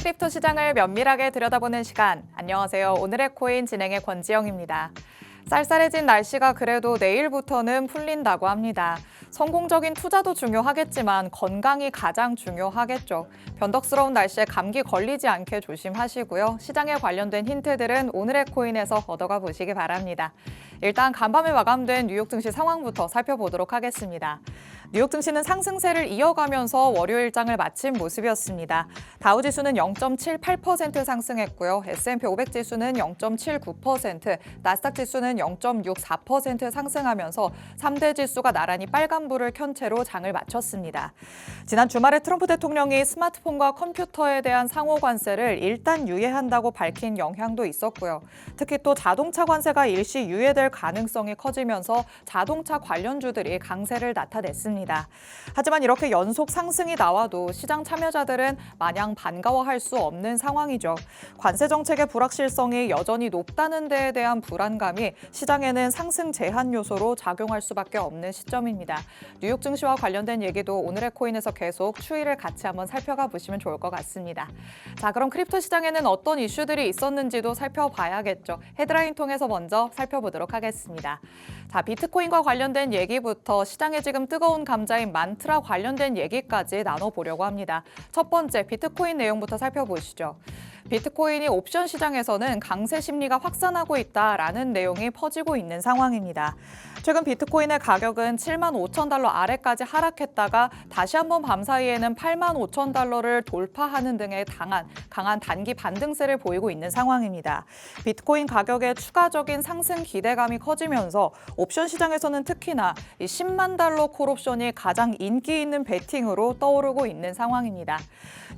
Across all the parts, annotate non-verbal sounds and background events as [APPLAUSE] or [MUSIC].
크립토 시장을 면밀하게 들여다보는 시간. 안녕하세요. 오늘의 코인 진행의 권지영입니다. 쌀쌀해진 날씨가 그래도 내일부터는 풀린다고 합니다. 성공적인 투자도 중요하겠지만 건강이 가장 중요하겠죠. 변덕스러운 날씨에 감기 걸리지 않게 조심하시고요. 시장에 관련된 힌트들은 오늘의 코인에서 얻어가 보시기 바랍니다. 일단 간밤에 마감된 뉴욕 증시 상황부터 살펴보도록 하겠습니다. 뉴욕 증시는 상승세를 이어가면서 월요일 장을 마친 모습이었습니다. 다우 지수는 0.78% 상승했고요. S&P 500 지수는 0.79%, 나스닥 지수는 0.64% 상승하면서 3대 지수가 나란히 빨간불을 켠 채로 장을 마쳤습니다. 지난 주말에 트럼프 대통령이 스마트폰과 컴퓨터에 대한 상호 관세를 일단 유예한다고 밝힌 영향도 있었고요. 특히 또 자동차 관세가 일시 유예될 가능성이 커지면서 자동차 관련주들이 강세를 나타냈습니다. 하지만 이렇게 연속 상승이 나와도 시장 참여자들은 마냥 반가워할 수 없는 상황이죠. 관세 정책의 불확실성이 여전히 높다는 데에 대한 불안감이 시장에는 상승 제한 요소로 작용할 수밖에 없는 시점입니다. 뉴욕 증시와 관련된 얘기도 오늘의 코인에서 계속 추이를 같이 한번 살펴가 보시면 좋을 것 같습니다. 자, 그럼 크립토 시장에는 어떤 이슈들이 있었는지도 살펴봐야겠죠. 헤드라인 통해서 먼저 살펴보도록 하겠습니다. 자, 비트코인과 관련된 얘기부터 시장에 지금 뜨거운 감자인 만트라 관련된 얘기까지 나눠보려고 합니다. 첫 번째, 비트코인 내용부터 살펴보시죠. 비트코인이 옵션 시장에서는 강세 심리가 확산하고 있다라는 내용이 퍼지고 있는 상황입니다. 최근 비트코인의 가격은 7만 5천 달러 아래까지 하락했다가 다시 한번 밤 사이에는 8만 5천 달러를 돌파하는 등의 강한 강한 단기 반등세를 보이고 있는 상황입니다. 비트코인 가격의 추가적인 상승 기대감이 커지면서 옵션 시장에서는 특히나 이 10만 달러 콜옵션이 가장 인기 있는 베팅으로 떠오르고 있는 상황입니다.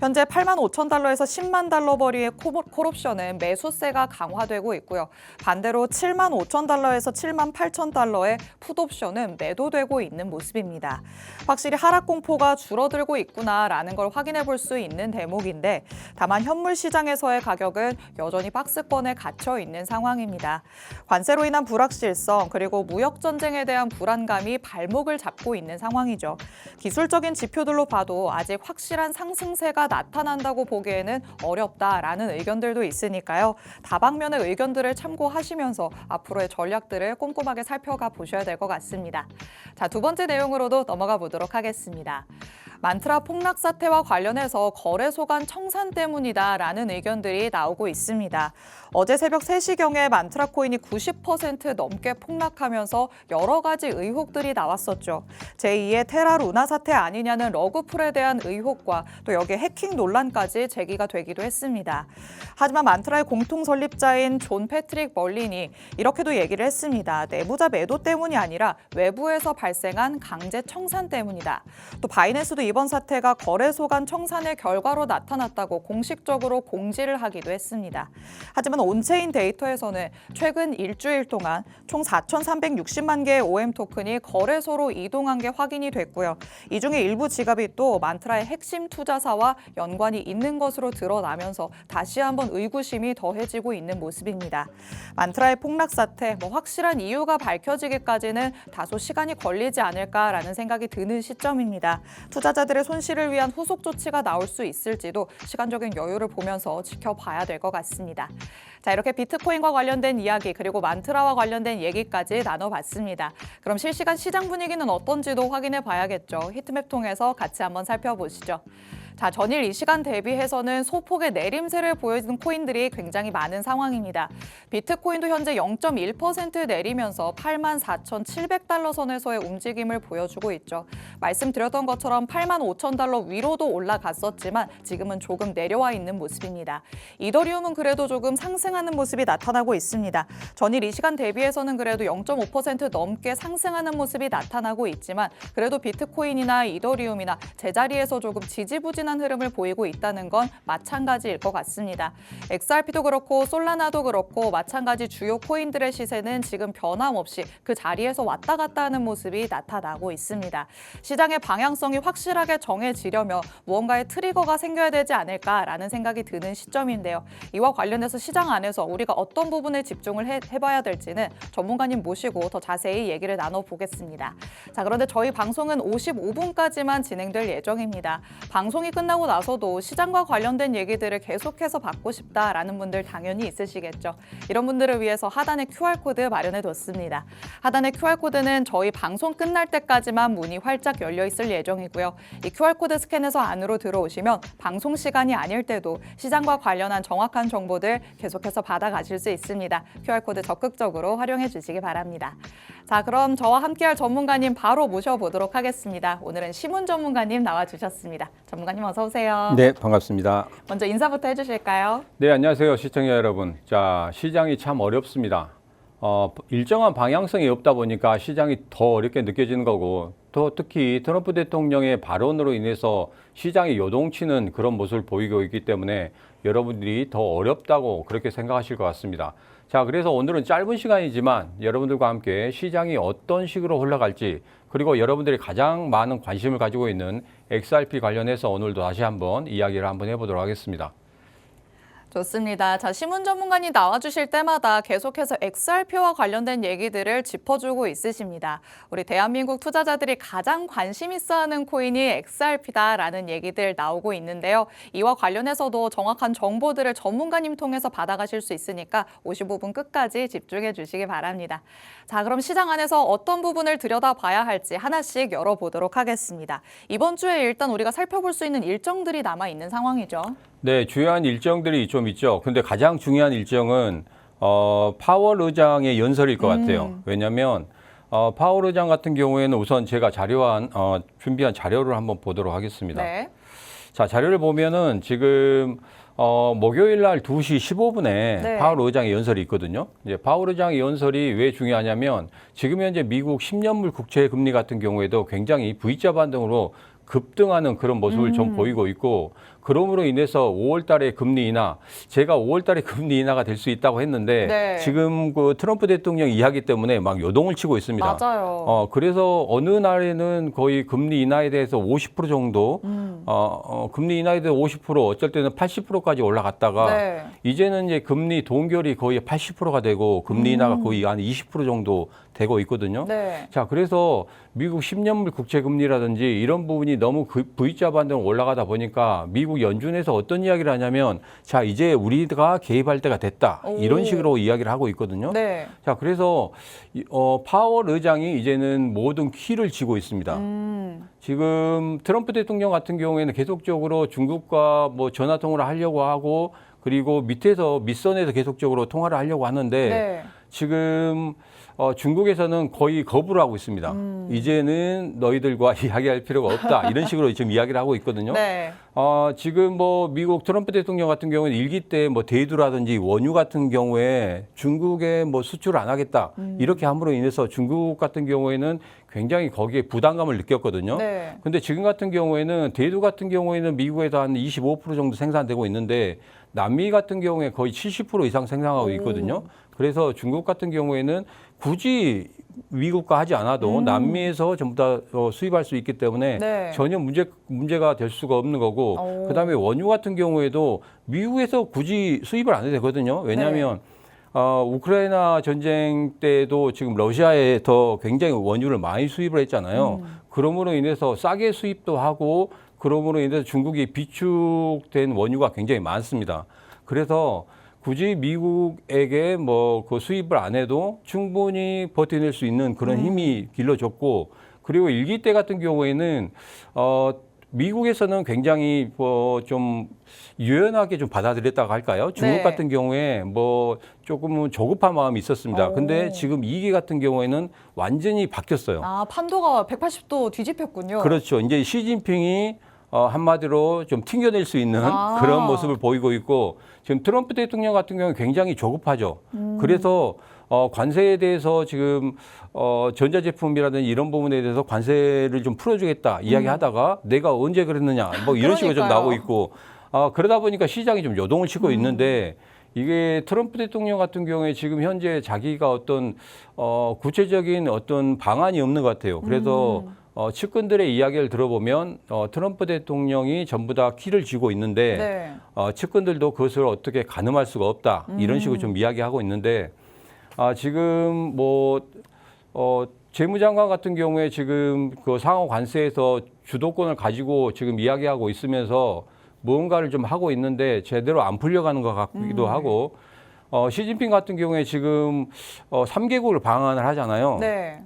현재 8만 5천 달러에서 10만 달러 벌이 의 코- 콜옵션은 매수세가 강화되고 있고요. 반대로 7만 5천 달러에서 7만 8천 달러의 풋옵션은 매도되고 있는 모습입니다. 확실히 하락 공포가 줄어들고 있구나라는 걸 확인해 볼 수 있는 대목인데 다만 현물 시장에서의 가격은 여전히 박스권에 갇혀 있는 상황입니다. 관세로 인한 불확실성 그리고 무역 전쟁에 대한 불안감이 발목을 잡고 있는 상황이죠. 기술적인 지표들로 봐도 아직 확실한 상승세가 나타난다고 보기에는 어렵다 라는 의견들도 있으니까요. 다방면의 의견들을 참고하시면서 앞으로의 전략들을 꼼꼼하게 살펴가 보셔야 될 것 같습니다. 자, 두 번째 내용으로도 넘어가 보도록 하겠습니다. 만트라 폭락 사태와 관련해서 거래소 간 청산 때문이다라는 의견들이 나오고 있습니다. 어제 새벽 3시경에 만트라 코인이 90% 넘게 폭락하면서 여러 가지 의혹들이 나왔었죠. 제2의 테라 루나 사태 아니냐는 러그풀에 대한 의혹과 또 여기에 해킹 논란까지 제기가 되기도 했습니다. 하지만 만트라의 공통 설립자인 존 패트릭 멀린이 이렇게도 얘기를 했습니다. 내부자 매도 때문이 아니라 외부에서 발생한 강제 청산 때문이다. 또 바이낸스도 이번 사태가 거래소 간 청산의 결과로 나타났다고 공식적으로 공지를 하기도 했습니다. 하지만 온체인 데이터에서는 최근 일주일 동안 총 4,360만 개의 OM 토큰이 거래소로 이동한 게 확인이 됐고요. 이 중에 일부 지갑이 또 만트라의 핵심 투자사와 연관이 있는 것으로 드러나면서 다시 한번 의구심이 더해지고 있는 모습입니다. 만트라의 폭락 사태, 뭐 확실한 이유가 밝혀지기까지는 다소 시간이 걸리지 않을까라는 생각이 드는 시점입니다. 투자자 들의 손실을 위한 후속 조치가 나올 수 있을지도 시간적인 여유를 보면서 지켜봐야 될 것 같습니다. 자, 이렇게 비트코인과 관련된 이야기 그리고 만트라와 관련된 얘기까지 나눠봤습니다. 그럼 실시간 시장 분위기는 어떤지도 확인해 봐야겠죠. 히트맵 통해서 같이 한번 살펴보시죠. 자, 전일 이 시간 대비해서는 소폭의 내림세를 보여주는 코인들이 굉장히 많은 상황입니다. 비트코인도 현재 0.1% 내리면서 84,700달러 선에서의 움직임을 보여주고 있죠. 말씀드렸던 것처럼 8만 5천 달러 위로도 올라갔었지만 지금은 조금 내려와 있는 모습입니다. 이더리움은 그래도 조금 상승하는 모습이 나타나고 있습니다. 전일 이 시간 대비해서는 그래도 0.5% 넘게 상승하는 모습이 나타나고 있지만 그래도 비트코인이나 이더리움이나 제자리에서 조금 지지부진 한 흐름을 보이고 있다는 건 마찬가지일 것 같습니다. XRP도 그렇고 솔라나도 그렇고 마찬가지 주요 코인들의 시세는 지금 변함없이 그 자리에서 왔다 갔다 하는 모습이 나타나고 있습니다. 시장의 방향성이 확실하게 정해지려면 무언가의 트리거가 생겨야 되지 않을까라는 생각이 드는 시점인데요. 이와 관련해서 시장 안에서 우리가 어떤 부분에 집중을 해, 해봐야 될지는 전문가님 모시고 더 자세히 얘기를 나눠보겠습니다. 자, 그런데 저희 방송은 55분까지만 진행될 예정입니다. 방송이 끝나고 나서도 시장과 관련된 얘기들을 계속해서 받고 싶다라는 분들 당연히 있으시겠죠. 이런 분들을 위해서 하단에 QR코드 마련해 뒀습니다. 하단의 QR코드는 저희 방송 끝날 때까지만 문이 활짝 열려 있을 예정이고요. 이 QR코드 스캔해서 안으로 들어오시면 방송 시간이 아닐 때도 시장과 관련한 정확한 정보들 계속해서 받아가실 수 있습니다. QR코드 적극적으로 활용해 주시기 바랍니다. 자, 그럼 저와 함께할 전문가님 바로 모셔보도록 하겠습니다. 오늘은 시문 전문가님 나와주셨습니다. 전문가님 어서 오세요. 네, 반갑습니다. 먼저 인사부터 해주실까요? 네, 안녕하세요, 시청자 여러분. 자, 시장이 참 어렵습니다. 어, 일정한 방향성이 없다 보니까 시장이 더 어렵게 느껴지는 거고, 또 특히 트럼프 대통령의 발언으로 인해서 시장이 요동치는 그런 모습을 보이고 있기 때문에 여러분들이 더 어렵다고 그렇게 생각하실 것 같습니다. 자, 그래서 오늘은 짧은 시간이지만 여러분들과 함께 시장이 어떤 식으로 흘러갈지 그리고 여러분들이 가장 많은 관심을 가지고 있는 XRP 관련해서 오늘도 다시 한번 이야기를 한번 해보도록 하겠습니다. 좋습니다. 자, 시문 전문가님 나와주실 때마다 계속해서 XRP와 관련된 얘기들을 짚어주고 있으십니다. 우리 대한민국 투자자들이 가장 관심 있어 하는 코인이 XRP다라는 얘기들 나오고 있는데요. 이와 관련해서도 정확한 정보들을 전문가님 통해서 받아가실 수 있으니까 55분 끝까지 집중해 주시기 바랍니다. 자, 그럼 시장 안에서 어떤 부분을 들여다봐야 할지 하나씩 열어보도록 하겠습니다. 이번 주에 일단 우리가 살펴볼 수 있는 일정들이 남아 있는 상황이죠. 네, 주요한 일정들이 좀 있죠. 근데 가장 중요한 일정은 어, 파월 의장의 연설일 것 같아요. 왜냐하면 어, 파월 의장 같은 경우에는 우선 제가 자료한 어, 준비한 자료를 한번 보도록 하겠습니다. 네. 자, 자료를 보면은 지금 어, 목요일 날 2시 15분에 네. 파월 의장의 연설이 있거든요. 이제 파월 의장의 연설이 왜 중요하냐면 지금 현재 미국 10년물 국채 금리 같은 경우에도 굉장히 V자 반등으로 급등하는 그런 모습을 음. 좀 보이고 있고 그럼으로 인해서 5월 달에 금리 인하 제가 5월 달에 [LAUGHS] 금리 인하가 될 수 있다고 했는데 네. 지금 그 트럼프 대통령 이야기 때문에 막 요동을 치고 있습니다. 맞아요. 어, 그래서 어느 날에는 거의 금리 인하에 대해서 50% 정도, 음. 어, 어, 금리 인하에 대해서 50%, 어쩔 때는 80%까지 올라갔다가 네. 이제는 이제 금리 동결이 거의 80%가 되고 금리 인하가 음. 거의 한 20% 정도 되고 있거든요. 네. 자, 그래서 미국 10년물 국채 금리라든지 이런 부분이 너무 그 V자 반등 올라가다 보니까 미국 연준에서 어떤 이야기를 하냐면 자, 이제 우리가 개입할 때가 됐다. 오. 이런 식으로 이야기를 하고 있거든요. 네. 자, 그래서 이- 어, 파월 의장이 이제는 모든 키를 쥐고 있습니다. 음. 지금 트럼프 대통령 같은 경우에는 계속적으로 중국과 뭐 전화 통화를 하려고 하고 그리고 밑에서 밑선에서 계속적으로 통화를 하려고 하는데 네. 지금 어, 중국에서는 거의 거부를 하고 있습니다. 음. 이제는 너희들과 [LAUGHS] 이야기할 필요가 없다. 이런 식으로 지금 이야기를 하고 있거든요. 네. 어, 지금 뭐 미국 트럼프 대통령 같은 경우는 일기 때 뭐 대두라든지 원유 같은 경우에 중국에 뭐 수출을 안 하겠다. 음. 이렇게 함으로 인해서 중국 같은 경우에는 굉장히 거기에 부담감을 느꼈거든요. 네. 근데 지금 같은 경우에는 대두 같은 경우에는 미국에서 한 25% 정도 생산되고 있는데 남미 같은 경우에 거의 70% 이상 생산하고 있거든요. 그래서 중국 같은 경우에는 굳이 미국과 하지 않아도 음. 남미에서 전부 다 어, 수입할 수 있기 때문에 네. 전혀 문제 문제가 될 수가 없는 거고 오. 그다음에 원유 같은 경우에도 미국에서 굳이 수입을 안 해도 되거든요. 왜냐하면 네. 어, 우크라이나 전쟁 때도 지금 러시아에 더 굉장히 원유를 많이 수입을 했잖아요. 음. 그러므로 인해서 싸게 수입도 하고 그러므로 인해서 중국이 비축된 원유가 굉장히 많습니다. 그래서 굳이 미국에게 뭐 그 수입을 안 해도 충분히 버텨낼 수 있는 그런 음. 힘이 길러졌고 그리고 일기 때 같은 경우에는 어 미국에서는 굉장히 뭐좀 유연하게 좀 받아들였다고 할까요? 중국 네. 같은 경우에 뭐 조금은 조급한 마음이 있었습니다. 오. 근데 지금 이기 같은 경우에는 완전히 바뀌었어요. 아, 판도가 180도 뒤집혔군요. 그렇죠. 이제 시진핑이 어, 한마디로 좀 튕겨낼 수 있는 아. 그런 모습을 보이고 있고 지금 트럼프 대통령 같은 경우는 굉장히 조급하죠. 음. 그래서 어, 관세에 대해서 지금 어, 전자제품이라든지 이런 부분에 대해서 관세를 좀 풀어주겠다 이야기하다가 내가 언제 그랬느냐 뭐 이런 식으로 좀 음. 그러니까요. 나오고 있고 어, 그러다 보니까 시장이 좀 요동을 치고 음. 있는데 이게 트럼프 대통령 같은 경우에 지금 현재 자기가 어떤 어, 구체적인 어떤 방안이 없는 것 같아요. 그래서 음. 어, 측근들의 이야기를 들어보면 어, 트럼프 대통령이 전부 다 키를 쥐고 있는데 네. 어, 측근들도 그것을 어떻게 가늠할 수가 없다 이런 식으로 음. 좀 이야기하고 있는데 아, 지금 뭐 어, 재무장관 같은 경우에 지금 그 상호 관세에서 주도권을 가지고 지금 이야기하고 있으면서 무언가를 좀 하고 있는데 제대로 안 풀려가는 것 같기도 하고 어, 시진핑 같은 경우에 지금 어, 3개국을 방한을 하잖아요. 네.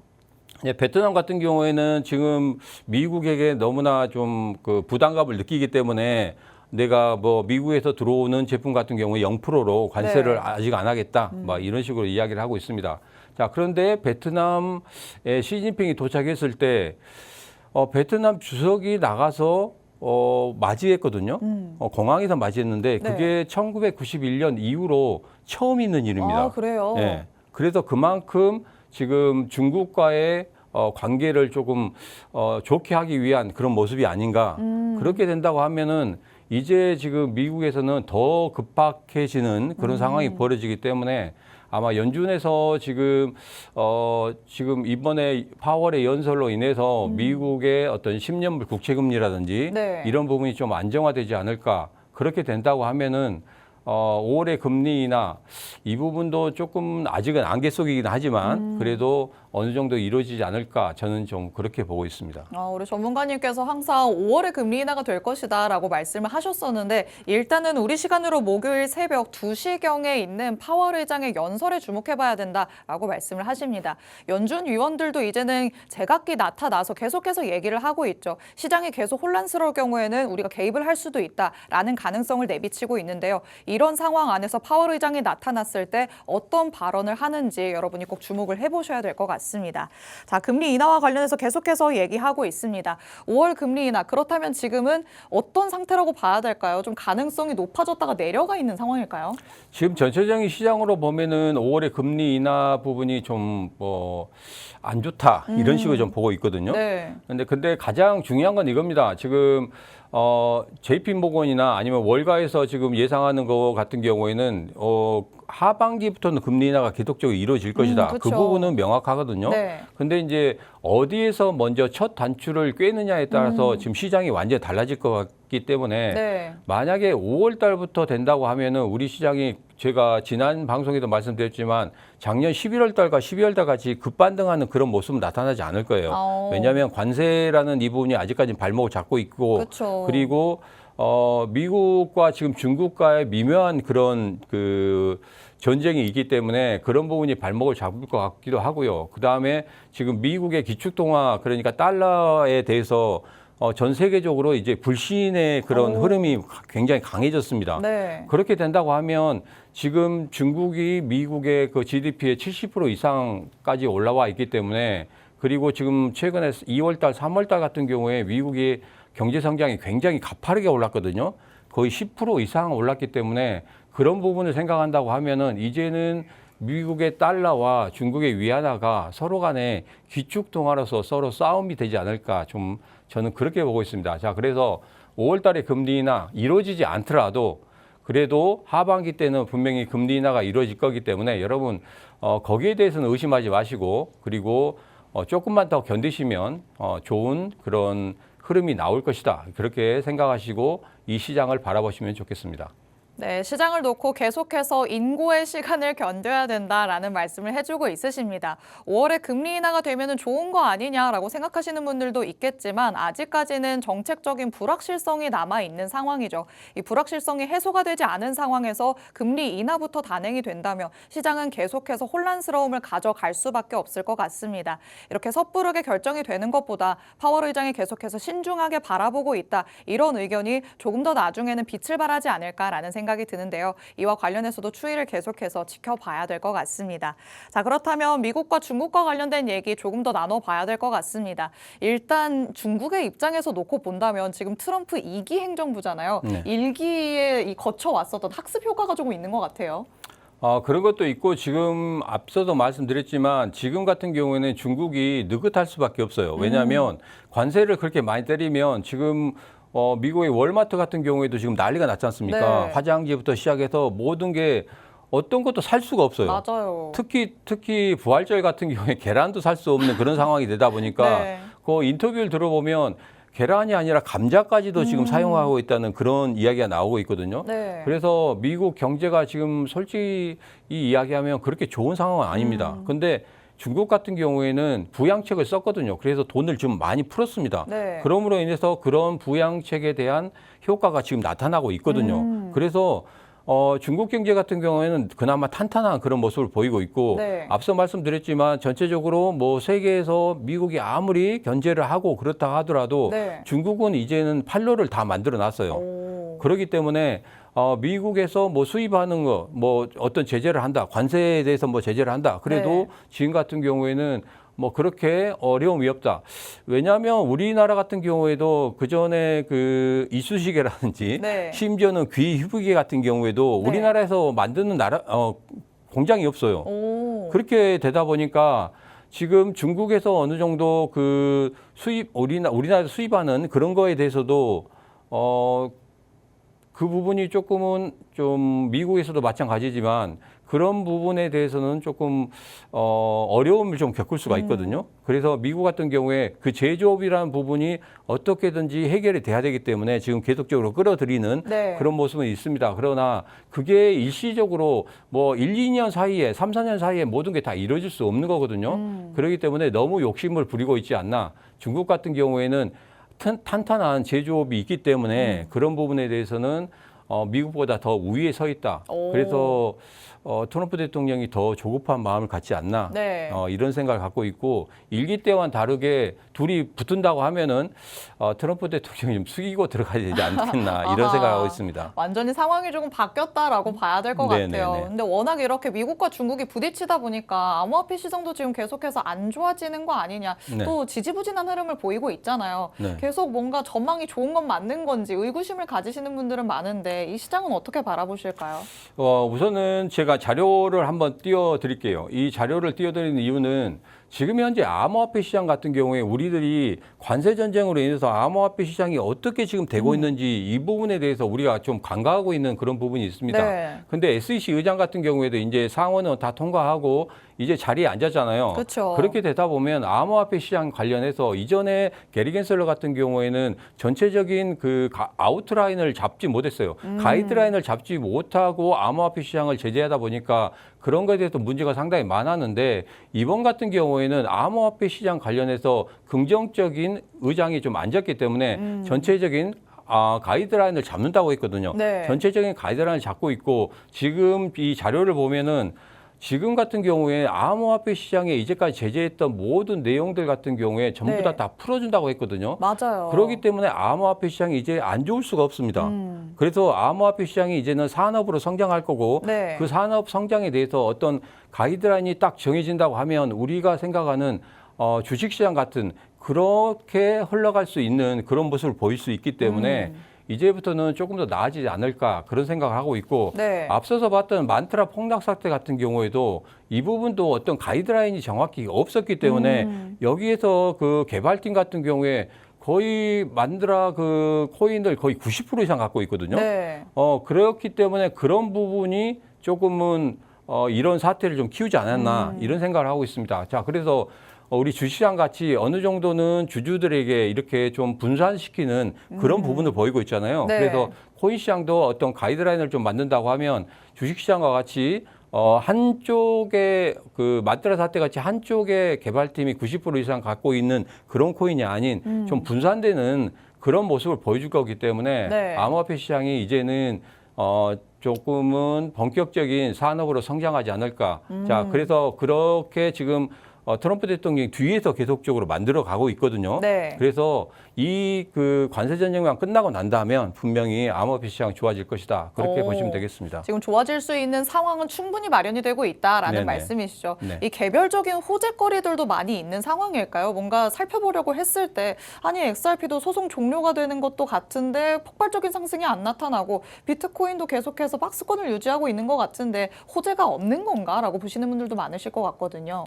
예, 베트남 같은 경우에는 지금 미국에게 너무나 좀 그 부담감을 느끼기 때문에 내가 뭐 미국에서 들어오는 제품 같은 경우에 0%로 관세를 네. 아직 안 하겠다. 막 이런 식으로 이야기를 하고 있습니다. 자, 그런데 베트남에 시진핑이 도착했을 때 어, 베트남 주석이 나가서 어, 맞이했거든요. 음. 어, 공항에서 맞이했는데 네. 그게 1991년 이후로 처음 있는 일입니다. 아, 그래요? 예. 그래서 그만큼 지금 중국과의 어, 관계를 조금 어, 좋게 하기 위한 그런 모습이 아닌가. 음. 그렇게 된다고 하면은 이제 지금 미국에서는 더 급박해지는 그런 음. 상황이 벌어지기 때문에 아마 연준에서 지금 어 지금 이번에 8월의 연설로 인해서 미국의 어떤 10년물 국채 금리라든지 음. 네. 이런 부분이 좀 안정화되지 않을까 그렇게 된다고 하면은 어 5월의 금리나 이 부분도 조금 아직은 안개 속이긴 하지만 음. 그래도 어느 정도 이루어지지 않을까 저는 좀 그렇게 보고 있습니다. 아, 우리 전문가님께서 항상 5월에 금리 인하가 될 것이다 라고 말씀을 하셨었는데 일단은 우리 시간으로 목요일 새벽 2시경에 있는 파월 의장의 연설에 주목해봐야 된다라고 말씀을 하십니다. 연준 위원들도 이제는 제각기 나타나서 계속해서 얘기를 하고 있죠. 시장이 계속 혼란스러울 경우에는 우리가 개입을 할 수도 있다라는 가능성을 내비치고 있는데요. 이런 상황 안에서 파월 의장이 나타났을 때 어떤 발언을 하는지 여러분이 꼭 주목을 해보셔야 될 것 같습니다. 자, 금리 인하와 관련해서 계속해서 얘기하고 있습니다. 5월 금리 인하 그렇다면 지금은 어떤 상태라고 봐야 될까요? 좀 가능성이 높아졌다가 내려가 있는 상황일까요? 지금 전체적인 시장으로 보면은 5월의 금리 인하 부분이 좀 뭐 안 좋다 이런 식으로 좀 보고 있거든요. 네. 근데 근데 가장 중요한 건 이겁니다. 지금 어 JP 모건이나 아니면 월가에서 지금 예상하는 거 같은 경우에는 어 하반기부터는 금리 인하가 계속적으로 이루어질 것이다. 그 그쵸. 부분은 명확하거든요. 네. 근데 이제 어디에서 먼저 첫 단추를 꿰느냐에 따라서 지금 시장이 완전히 달라질 것 같기 때문에 네. 만약에 5월 달부터 된다고 하면은 우리 시장이 제가 지난 방송에도 말씀드렸지만 작년 11월 달과 12월 달 같이 급반등하는 그런 모습은 나타나지 않을 거예요. 어. 왜냐하면 관세라는 이 부분이 아직까지 발목을 잡고 있고 그렇죠. 그리고 어 미국과 지금 중국과의 미묘한 그런 그 전쟁이 있기 때문에 그런 부분이 발목을 잡을 것 같기도 하고요. 그 다음에 지금 미국의 기축통화 그러니까 달러에 대해서 어, 전 세계적으로 이제 불신의 그런 오. 흐름이 굉장히 강해졌습니다. 네. 그렇게 된다고 하면 지금 중국이 미국의 그 GDP의 70% 이상까지 올라와 있기 때문에 그리고 지금 최근에 2월 달, 3월 달 같은 경우에 미국의 경제 성장이 굉장히 가파르게 올랐거든요. 거의 10% 이상 올랐기 때문에 그런 부분을 생각한다고 하면은 이제는 미국의 달러와 중국의 위안화가 서로 간에 기축 통화로서 서로 싸움이 되지 않을까 좀 저는 그렇게 보고 있습니다. 자, 그래서 5월 달에 금리 인하 이루어지지 않더라도 그래도 하반기 때는 분명히 금리 인하가 이루어질 거기 때문에 여러분 어, 거기에 대해서는 의심하지 마시고 그리고 어, 조금만 더 견디시면 어, 좋은 그런 흐름이 나올 것이다. 그렇게 생각하시고 이 시장을 바라보시면 좋겠습니다. 네, 시장을 놓고 계속해서 인고의 시간을 견뎌야 된다라는 말씀을 해주고 있으십니다. 5월에 금리 인하가 되면 좋은 거 아니냐라고 생각하시는 분들도 있겠지만 아직까지는 정책적인 불확실성이 남아 있는 상황이죠. 이 불확실성이 해소가 되지 않은 상황에서 금리 인하부터 단행이 된다면 시장은 계속해서 혼란스러움을 가져갈 수밖에 없을 것 같습니다. 이렇게 섣부르게 결정이 되는 것보다 파월 의장이 계속해서 신중하게 바라보고 있다 이런 의견이 조금 더 나중에는 빛을 발하지 않을까라는 생각이 드는데요. 이와 관련해서도 추이를 계속해서 지켜봐야 될 것 같습니다. 자 그렇다면 미국과 중국과 관련된 얘기 조금 더 나눠봐야 될 것 같습니다. 일단 중국의 입장에서 놓고 본다면 지금 트럼프 2기 행정부잖아요. 네. 1기에 이 거쳐 왔었던 학습 효과가 조금 있는 것 같아요. 어, 그런 것도 있고 지금 앞서도 말씀드렸지만 지금 같은 경우에는 중국이 느긋할 수밖에 없어요. 왜냐하면 관세를 그렇게 많이 때리면 지금 어, 미국의 월마트 같은 경우에도 지금 난리가 났지 않습니까? 네. 화장지부터 시작해서 모든 게 어떤 것도 살 수가 없어요. 맞아요. 특히 특히 부활절 같은 경우에 계란도 살 수 없는 그런 상황이 되다 보니까 네. 그 인터뷰를 들어보면 계란이 아니라 감자까지도 지금 사용하고 있다는 그런 이야기가 나오고 있거든요. 음. 네. 그래서 미국 경제가 지금 솔직히 이 이야기하면 그렇게 좋은 상황은 아닙니다. 음. 근데 중국 같은 경우에는 부양책을 썼거든요. 그래서 돈을 좀 많이 풀었습니다. 네. 그러므로 인해서 그런 부양책에 대한 효과가 지금 나타나고 있거든요. 음. 그래서 어, 중국 경제 같은 경우에는 그나마 탄탄한 그런 모습을 보이고 있고 네. 앞서 말씀드렸지만 전체적으로 뭐 세계에서 미국이 아무리 견제를 하고 그렇다 하더라도 네. 중국은 이제는 판로를 다 만들어 놨어요. 오. 그렇기 때문에 어, 미국에서 뭐 수입하는 거, 뭐 어떤 제재를 한다, 관세에 대해서 뭐 제재를 한다. 그래도 네. 지금 같은 경우에는 뭐 그렇게 어려움이 없다. 왜냐하면 우리나라 같은 경우에도 그 전에 그 이쑤시개라든지 네. 심지어는 귀 희부기 같은 경우에도 네. 우리나라에서 만드는 나라 어, 공장이 없어요. 오. 그렇게 되다 보니까 지금 중국에서 어느 정도 그 수입 우리나 우리나라에서 수입하는 그런 거에 대해서도 어 그 부분이 조금은 좀 미국에서도 마찬가지지만 그런 부분에 대해서는 조금 어 어려움을 좀 겪을 수가 있거든요. 그래서 미국 같은 경우에 그 제조업이라는 부분이 어떻게든지 해결이 돼야 되기 때문에 지금 계속적으로 끌어들이는 네. 그런 모습은 있습니다. 그러나 그게 일시적으로 뭐 1, 2년 사이에 3, 4년 사이에 모든 게 다 이루어질 수 없는 거거든요. 음. 그렇기 때문에 너무 욕심을 부리고 있지 않나. 중국 같은 경우에는 탄- 탄탄한 제조업이 있기 때문에 음. 그런 부분에 대해서는 어, 미국보다 더 우위에 서 있다. 오. 그래서 어, 트럼프 대통령이 더 조급한 마음을 갖지 않나. 네. 어, 이런 생각을 갖고 있고 일기 때와는 다르게 둘이 붙은다고 하면은 어, 트럼프 대통령이 좀 숙이고 들어가야 되지 않겠나 [LAUGHS] 이런 아하. 생각을 하고 있습니다. 완전히 상황이 조금 바뀌었다라고 봐야 될 것 네, 네, 같아요. 네. 근데 워낙 이렇게 미국과 중국이 부딪히다 보니까 암호화폐 시장도 지금 계속해서 안 좋아지는 거 아니냐. 네. 또 지지부진한 흐름을 보이고 있잖아요. 네. 계속 뭔가 전망이 좋은 건 맞는 건지 의구심을 가지시는 분들은 많은데 이 시장은 어떻게 바라보실까요? 어, 우선은 제가 자료를 한번 띄워드릴게요. 이 자료를 띄워드리는 이유는 지금 현재 암호화폐 시장 같은 경우에 우리들이 관세 전쟁으로 인해서 암호화폐 시장이 어떻게 지금 되고 있는지 이 부분에 대해서 우리가 좀 간과하고 있는 그런 부분이 있습니다. 네. 근데 SEC 의장 같은 경우에도 이제 상원은 다 통과하고 이제 자리에 앉았잖아요. 그렇죠. 그렇게 되다 보면 암호화폐 시장 관련해서 이전에 게리 겐슬러 같은 경우에는 전체적인 그 가- 아웃라인을 잡지 못했어요. 음. 가이드라인을 잡지 못하고 암호화폐 시장을 제재하다 보니까 그런 것에 대해서 문제가 상당히 많았는데 이번 같은 경우에는 암호화폐 시장 관련해서 긍정적인 의장이 좀 앉았기 때문에 전체적인 아, 가이드라인을 잡는다고 했거든요. 네. 전체적인 가이드라인을 잡고 있고 지금 이 자료를 보면은 지금 같은 경우에 암호화폐 시장에 이제까지 제재했던 모든 내용들 같은 경우에 전부 네. 다다 풀어준다고 했거든요. 맞아요. 그렇기 때문에 암호화폐 시장이 이제 안 좋을 수가 없습니다. 음. 그래서 암호화폐 시장이 이제는 산업으로 성장할 거고 네. 그 산업 성장에 대해서 어떤 가이드라인이 딱 정해진다고 하면 우리가 생각하는 어, 주식시장 같은 그렇게 흘러갈 수 있는 그런 모습을 보일 수 있기 때문에 음. 이제부터는 조금 더 나아지지 않을까 그런 생각을 하고 있고 네. 앞서서 봤던 만트라 폭락 사태 같은 경우에도 이 부분도 어떤 가이드라인이 정확히 없었기 때문에 음. 여기에서 그 개발팀 같은 경우에 거의 만드라 그 코인들 거의 90% 이상 갖고 있거든요. 네. 어 그렇기 때문에 그런 부분이 조금은 어 이런 사태를 좀 키우지 않았나 음. 이런 생각을 하고 있습니다. 자 그래서 어, 우리 주시장 같이 어느 정도는 주주들에게 이렇게 좀 분산시키는 그런 부분을 보이고 있잖아요. 음. 네. 그래서 코인 시장도 어떤 가이드라인을 좀 만든다고 하면 주식 시장과 같이 어, 한쪽에 그 마트라 사태 같이 한쪽에 개발팀이 90% 이상 갖고 있는 그런 코인이 아닌 음. 좀 분산되는 그런 모습을 보여줄 거기 때문에 네. 암호화폐 시장이 이제는 어, 조금은 본격적인 산업으로 성장하지 않을까. 자, 음. 그래서 그렇게 지금 어, 트럼프 대통령이 뒤에서 계속적으로 만들어 가고 있거든요. 네. 그래서 이 그 관세 전쟁만 끝나고 난다면 분명히 암호화폐 시장 좋아질 것이다. 그렇게 오. 보시면 되겠습니다. 지금 좋아질 수 있는 상황은 충분히 마련이 되고 있다라는 네네. 말씀이시죠. 네. 이 개별적인 호재거리들도 많이 있는 상황일까요? 뭔가 살펴보려고 했을 때 아니 XRP도 소송 종료가 되는 것도 같은데 폭발적인 상승이 안 나타나고 비트코인도 계속해서 박스권을 유지하고 있는 것 같은데 호재가 없는 건가라고 보시는 분들도 많으실 것 같거든요.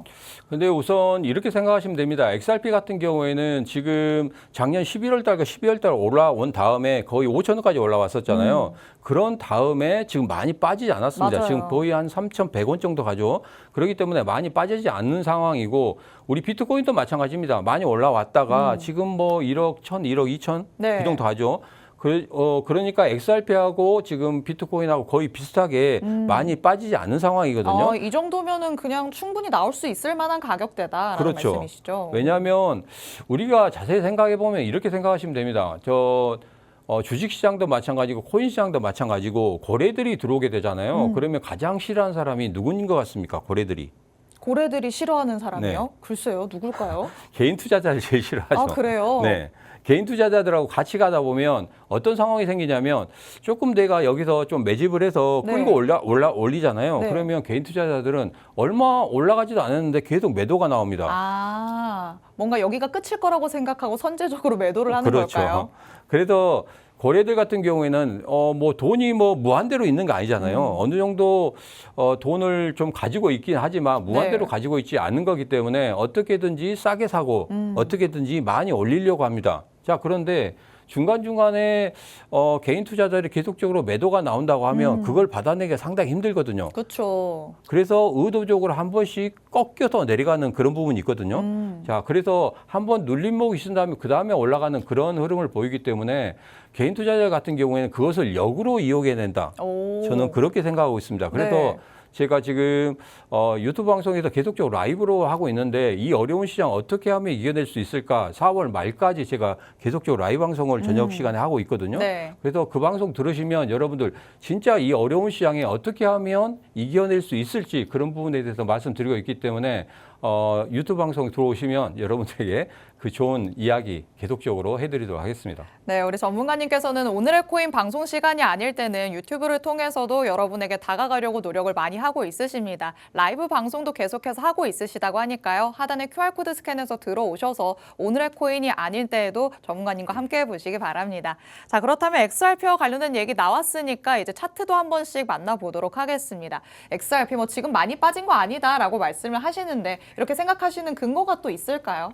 근데 우선 이렇게 생각하시면 됩니다. XRP 같은 경우에는 지금 작년 11월 달과 12월 달 올라온 다음에 거의 5천 원까지 올라왔었잖아요. 그런 다음에 지금 많이 빠지지 않았습니다. 맞아요. 지금 거의 한 3,100원 정도 가죠. 그렇기 때문에 많이 빠지지 않는 상황이고 우리 비트코인도 마찬가지입니다. 많이 올라왔다가 지금 뭐 1억 1,000, 1억 2천 네. 그 정도 하죠. 그, 어, 그러니까 XRP하고 지금 비트코인하고 거의 비슷하게 많이 빠지지 않은 상황이거든요. 어, 이 정도면은 그냥 충분히 나올 수 있을 만한 가격대다라는 그렇죠. 말씀이시죠. 왜냐하면 우리가 자세히 생각해 보면 이렇게 생각하시면 됩니다. 저 어, 주식 시장도 마찬가지고 코인 시장도 마찬가지고 고래들이 들어오게 되잖아요. 음. 그러면 가장 싫어하는 사람이 누구인 것 같습니까? 고래들이 고래들이 싫어하는 사람이요? 네. 글쎄요, 누굴까요? [LAUGHS] 개인 투자자를 제일 싫어하죠. 아 그래요? 네. 개인 투자자들하고 같이 가다 보면 어떤 상황이 생기냐면 조금 내가 여기서 좀 매집을 해서 네. 끌고 올라, 올라 올리잖아요. 네. 그러면 개인 투자자들은 얼마 올라가지도 않았는데 계속 매도가 나옵니다. 아 뭔가 여기가 끝일 거라고 생각하고 선제적으로 매도를 하는 그렇죠. 걸까요? 그래서 고래들 같은 경우에는 어 뭐 돈이 뭐 무한대로 있는 거 아니잖아요. 음. 어느 정도 어 돈을 좀 가지고 있긴 하지만 무한대로 네. 가지고 있지 않은 거기 때문에 어떻게든지 싸게 사고 음. 어떻게든지 많이 올리려고 합니다. 자, 그런데 중간중간에 어 개인 투자자들이 계속적으로 매도가 나온다고 하면 음. 그걸 받아내기가 상당히 힘들거든요. 그렇죠. 그래서 의도적으로 한 번씩 꺾여서 내려가는 그런 부분이 있거든요. 음. 자, 그래서 한 번 눌림목이 있은 다음에 그 다음에 올라가는 그런 흐름을 보이기 때문에 개인 투자자 같은 경우에는 그것을 역으로 이용해낸다. 오. 저는 그렇게 생각하고 있습니다. 그래서 네. 제가 지금 어, 유튜브 방송에서 계속적으로 라이브로 하고 있는데 이 어려운 시장 어떻게 하면 이겨낼 수 있을까? 4월 말까지 제가 계속적으로 라이브 방송을 저녁 음. 시간에 하고 있거든요. 네. 그래서 그 방송 들으시면 여러분들 진짜 이 어려운 시장에 어떻게 하면 이겨낼 수 있을지 그런 부분에 대해서 말씀드리고 있기 때문에 어, 유튜브 방송 들어오시면 여러분들에게 그 좋은 이야기 계속적으로 해드리도록 하겠습니다. 네, 우리 전문가님께서는 오늘의 코인 방송 시간이 아닐 때는 유튜브를 통해서도 여러분에게 다가가려고 노력을 많이 하고 있으십니다. 라이브 방송도 계속해서 하고 있으시다고 하니까요. 하단에 QR코드 스캔해서 들어오셔서 오늘의 코인이 아닐 때에도 전문가님과 함께 해보시기 바랍니다. 자, 그렇다면 XRP와 관련된 얘기 나왔으니까 이제 차트도 한 번씩 만나보도록 하겠습니다. XRP 뭐 지금 많이 빠진 거 아니다라고 말씀을 하시는데 이렇게 생각하시는 근거가 또 있을까요?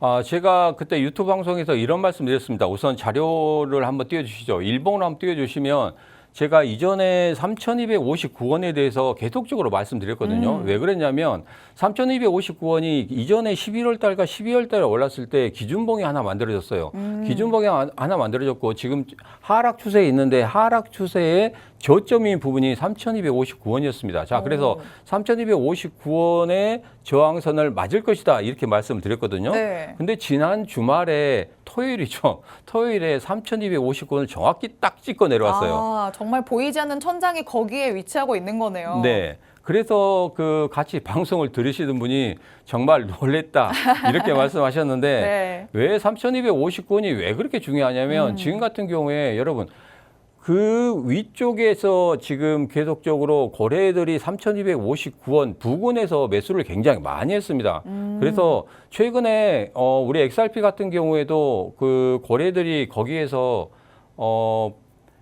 아, 제가 그때 유튜브 방송에서 이런 말씀 드렸습니다. 우선 자료를 한번 띄워주시죠. 일본으로 한번 띄워주시면 제가 이전에 3,259원에 대해서 계속적으로 말씀드렸거든요. 음. 왜 그랬냐면 3,259원이 이전에 11월 달과 12월 달에 올랐을 때 기준봉이 하나 만들어졌어요. 음. 기준봉이 하- 하나 만들어졌고 지금 하락 추세에 있는데 하락 추세의 저점인 부분이 3,259원이었습니다. 자, 그래서 오. 3,259원의 저항선을 맞을 것이다. 이렇게 말씀을 드렸거든요. 네. 근데 지난 주말에 토요일이죠. [LAUGHS] 토요일에 3,259원을 정확히 딱 찍고 내려왔어요. 아, 정말 보이지 않는 천장이 거기에 위치하고 있는 거네요. 네. 그래서 그 같이 [LAUGHS] 방송을 들으시는 분이 정말 놀랬다. 이렇게 [LAUGHS] 말씀하셨는데 네. 왜 3,259원이 왜 그렇게 중요하냐면 음. 지금 같은 경우에 여러분 그 위쪽에서 지금 계속적으로 거래들이 3,259원 부근에서 매수를 굉장히 많이 했습니다. 음. 그래서 최근에 어 우리 XRP 같은 경우에도 그 거래들이 거기에서 어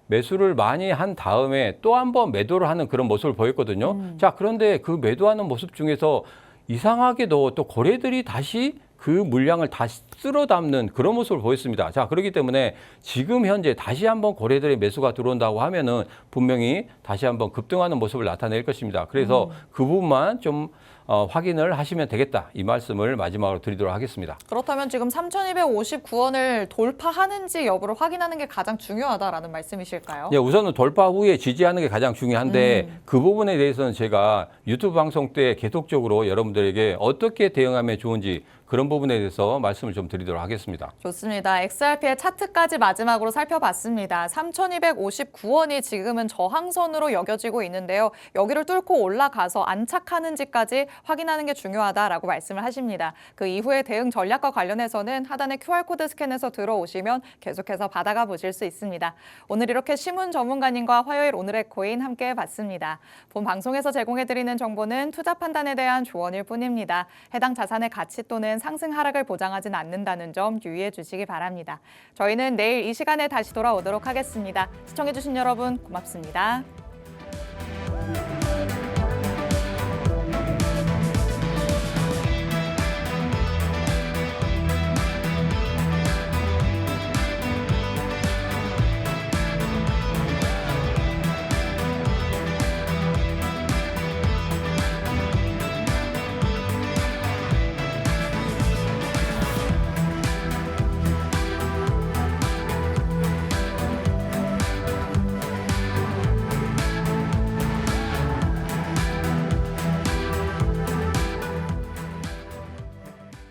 매수를 많이 한 다음에 또 한 번 매도를 하는 그런 모습을 보였거든요. 음. 자, 그런데 그 매도하는 모습 중에서 이상하게도 또 거래들이 다시 그 물량을 다시 쓸어 담는 그런 모습을 보였습니다. 자, 그렇기 때문에 지금 현재 다시 한번 거래들의 매수가 들어온다고 하면은 분명히 다시 한번 급등하는 모습을 나타낼 것입니다. 그래서 그 부분만 좀 어, 확인을 하시면 되겠다. 이 말씀을 마지막으로 드리도록 하겠습니다. 그렇다면 지금 3,259원을 돌파하는지 여부를 확인하는 게 가장 중요하다라는 말씀이실까요? 예, 우선은 돌파 후에 지지하는 게 가장 중요한데 음. 그 부분에 대해서는 제가 유튜브 방송 때 계속적으로 여러분들에게 어떻게 대응하면 좋은지 그런 부분에 대해서 말씀을 좀 드리도록 하겠습니다. 좋습니다. XRP의 차트까지 마지막으로 살펴봤습니다. 3,259원이 지금은 저항선으로 여겨지고 있는데요. 여기를 뚫고 올라가서 안착하는지까지 확인하는 게 중요하다라고 말씀을 하십니다. 그 이후의 대응 전략과 관련해서는 하단에 QR코드 스캔해서 들어오시면 계속해서 받아가 보실 수 있습니다. 오늘 이렇게 신문 전문가님과 화요일 오늘의 코인 함께 해봤습니다. 본 방송에서 제공해드리는 정보는 투자 판단에 대한 조언일 뿐입니다. 해당 자산의 가치 또는 상승 하락을 보장하진 않는다는 점 유의해 주시기 바랍니다. 저희는 내일 이 시간에 다시 돌아오도록 하겠습니다. 시청해주신 여러분 고맙습니다.